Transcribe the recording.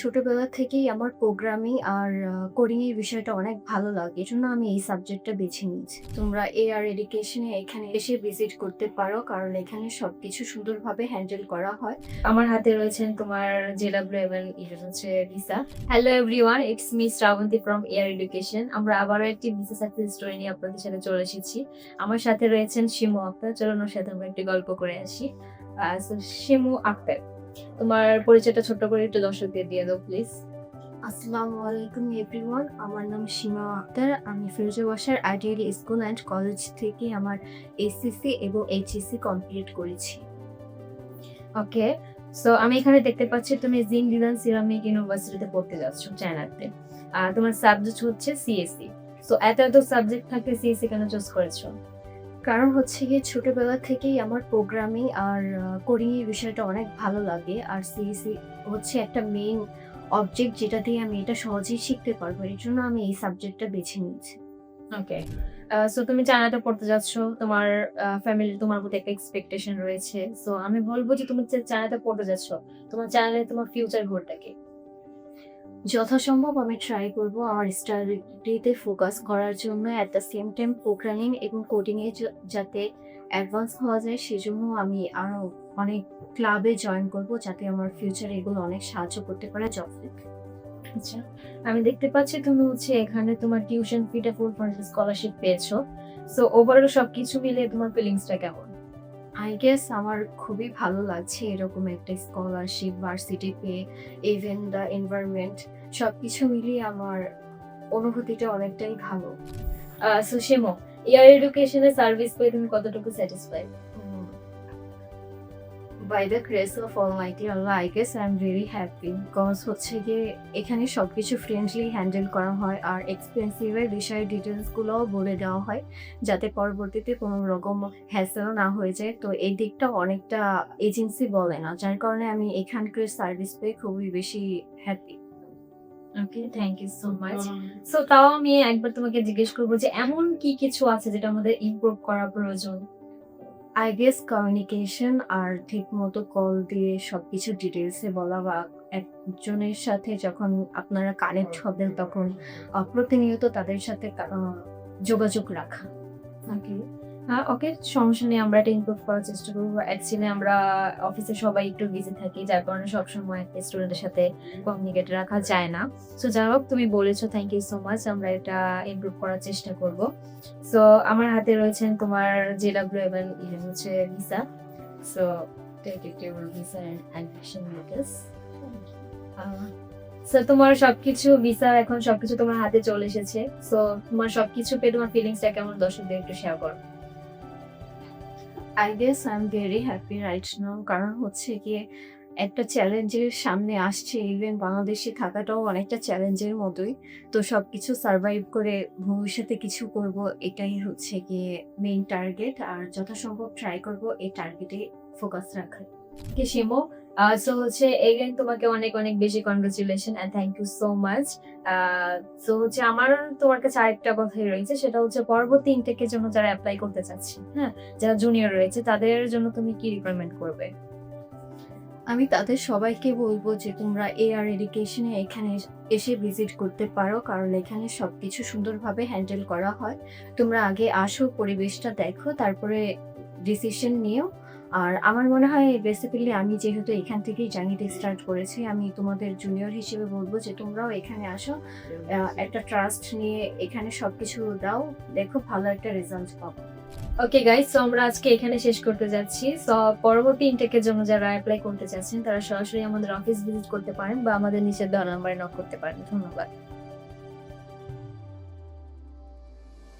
ছোটবেলা থেকেই আমার প্রোগ্রামিং আর কোডিং এর বিষয়টা অনেক ভালো লাগে। এজন্য আমি এই সাবজেক্টটা বেছে নিয়েছি। তোমরা এআর এডুকেশনে এখানে এসে ভিজিট করতে পারো, কারণ এখানে সবকিছু সুন্দরভাবে হ্যান্ডেল করা হয়। আমার হাতে রয়েছেন তোমার জেডাব্লিউ এবং হচ্ছে visa hello everyone it's me Shrabanti from air education আমরা আবারও একটি ভিসা সাকসেস স্টোরি নিয়ে আপনাদের সাথে চলে এসেছি। আমার সাথে রয়েছেন শিমু আক্তার। চলুন ওর সাথে আমরা একটি গল্প করে আসি। শিমু আক্তার। তোমার পরিচয়টা ছোট্ট করে একটু দর্শকদের দিয়ে দাও প্লিজ আসসালামু আলাইকুম এভরিওয়ান আমার নাম সীমা আক্তার। আমি ফিরোজা বাসার আইডিয়াল স্কুল অ্যান্ড কলেজ থেকে আমার এসএসসি এবং এইচএসসি কমপ্লিট করেছি। ওকে সো আমি এখানে দেখতে পাচ্ছি তুমি জিন দিদান সিরামিক ইউনিভার্সিটিতে পড়তে যাচ্ছ চায়নাতে। আর তোমার সাবজেক্ট হচ্ছে সিএসসি সো এত এত সাবজেক্ট থাকতে সিএসসি কেন চুজ করেছ? কারণ হচ্ছে গিয়ে ছোটবেলা থেকেই আমার প্রোগ্রামিং আর কোডিং এর বিষয়টা অনেক ভালো লাগে। আর সিএসসি হচ্ছে একটা মেইন অবজেক্ট যেটা দিয়ে আমি এটা সহজেই শিখতে পারব। এর জন্য আমি এই সাবজেক্টটা বেছে নিয়েছি। ওকে সো তুমি চায়নাতে পড়তে যাচ্ছ, তোমার ফ্যামিলি তোমার প্রতি একটা এক্সপেকটেশন রয়েছে। সো আমি বলব যে তুমি যে চায়নাতে পড়তে যাচ্ছ, তোমার চায়নাতে তোমার ফিউচার গোলটা কি? যথাসম্ভব আমি ট্রাই করব আমার স্টাডিতে ফোকাস করার জন্য at the same time programming এবং কোডিংয়ে যাতে অ্যাডভান্স হওয়া যায় সেজন্য আমি আরও অনেক ক্লাবে জয়েন করব যাতে আমার ফিউচারে এগুলো অনেক সাহায্য করতে পারে জব আচ্ছা আমি দেখতে পাচ্ছি তুমি হচ্ছে এখানে তোমার টিউশন ফিটা ফুল স্কলারশিপ পেয়েছ। সো ওভারঅল সবকিছু মিলে তোমার ফিলিংসটা কেমন? আই গেস আমার খুবই ভালো লাগছে এরকম একটা স্কলারশিপ ভার্সিটি পেয়ে ইভেন দ্য এনভায়রনমেন্ট সব কিছু মিলিয়ে আমার অনুভূতিটা অনেকটাই ভালো। সো সেমো ইয়ার এডুকেশনের সার্ভিস পেয়ে তুমি কতটুকু satisfy by the grace of almighty Allah I guess I am very happy because হচ্ছে গিয়ে এখানে সব কিছু ফ্রেন্ডলি হ্যান্ডেল করা হয় আর এক্সপেন্সিভের বিষয়ে ডিটেলসগুলোও বলে দেওয়া হয় যাতে পরবর্তীতে কোনো রকম হ্যাসেল না হয়ে যায়। তো এই দিকটা অনেকটা এজেন্সি বলে না যার কারণে আমি এখানকার সার্ভিস পেয়ে খুবই বেশি happy okay thank you so much so তাও আমি একবার তোমাকে জিজ্ঞেস করব যে এমন কি কিছু আছে যেটা আমাদের ইমপ্রুভ করা প্রয়োজন? আই গেস কমিউনিকেশন আর ঠিক মতো কল দিয়ে সবকিছু ডিটেলসে বলা বা একজনের সাথে যখন আপনারা কানেক্ট হবেন তখন অপ্রতিনিয়ত প্রতিনিয়ত তাদের সাথে যোগাযোগ রাখা। হ্যাঁ ওকে সমস্যা নেই আমরা এটা ইমপ্রুভ করার চেষ্টা করব। অ্যাকচুয়ালি আমরা অফিসে সবাই একটু বিজি থাকি যার কারণে সবসময় একটা স্টুডেন্টের সাথে কমিউনিকেট রাখা যায় না। সো যাই হোক তুমি বলেছ থ্যাংক ইউ সো মাচ আমরা এটা ইমপ্রুভ করার চেষ্টা করব। সো আমার হাতে রয়েছেন তোমার জেডাব্লিউ এবং ইয়ে হচ্ছে visa so take it your visa and admission details so তোমার সবকিছু ভিসা এখন সবকিছু তোমার হাতে চলে এসেছে। সো তোমার সবকিছু পেয়ে তোমার ফিলিংসটা কেমন? দর্শকদের একটু শেয়ার করো। I guess I am very happy right now কারণ হচ্ছে গিয়ে একটা চ্যালেঞ্জের সামনে আসছে ইভেন বাংলাদেশে থাকাটাও অনেকটা চ্যালেঞ্জের মতোই। তো সব কিছু সার্ভাইভ করে ভবিষ্যতে কিছু করব, এটাই হচ্ছে গিয়ে মেইন টার্গেট আর যথাসম্ভব ট্রাই করব, এই টার্গেটে ফোকাস রাখার। কে শিমো? সো হচ্ছে এগেন তোমাকে অনেক অনেক বেশি and thank you so much so হচ্ছে আমার তোমার কাছে আরেকটা কথাই রয়েছে, সেটা হচ্ছে পরবর্তী ইনটেকের জন্য যারা অ্যাপ্লাই করতে হ্যাঁ যারা জুনিয়র রয়েছে, তাদের জন্য তুমি কি রিকমেন্ড করবে? আমি তাদের সবাইকে বলব যে তোমরা এআর এডুকেশনে এখানে এসে ভিজিট করতে পারো, কারণ এখানে সব কিছু সুন্দরভাবে হ্যান্ডেল করা হয়। তোমরা আগে আসো পরিবেশটা দেখো, তারপরে ডিসিশন নিও। আর আমার মনে হয় বেসিক্যালি আমি যেহেতু এখান থেকেই জার্নিতে স্টার্ট করেছি, আমি তোমাদের জুনিয়র হিসেবে বলব যে তোমরাও এখানে আসো একটা ট্রাস্ট নিয়ে এখানে সব কিছু দাও, দেখো ভালো একটা রেজাল্ট পাবো। ওকে গাইস সো আমরা আজকে এখানে শেষ করতে যাচ্ছি। সো পরবর্তী ইনটেকের জন্য যারা অ্যাপ্লাই করতে চাচ্ছেন, তারা সরাসরি আমাদের অফিস ভিজিট করতে পারেন বা আমাদের নিচের দেওয়া নাম্বারে নক করতে পারেন। ধন্যবাদ।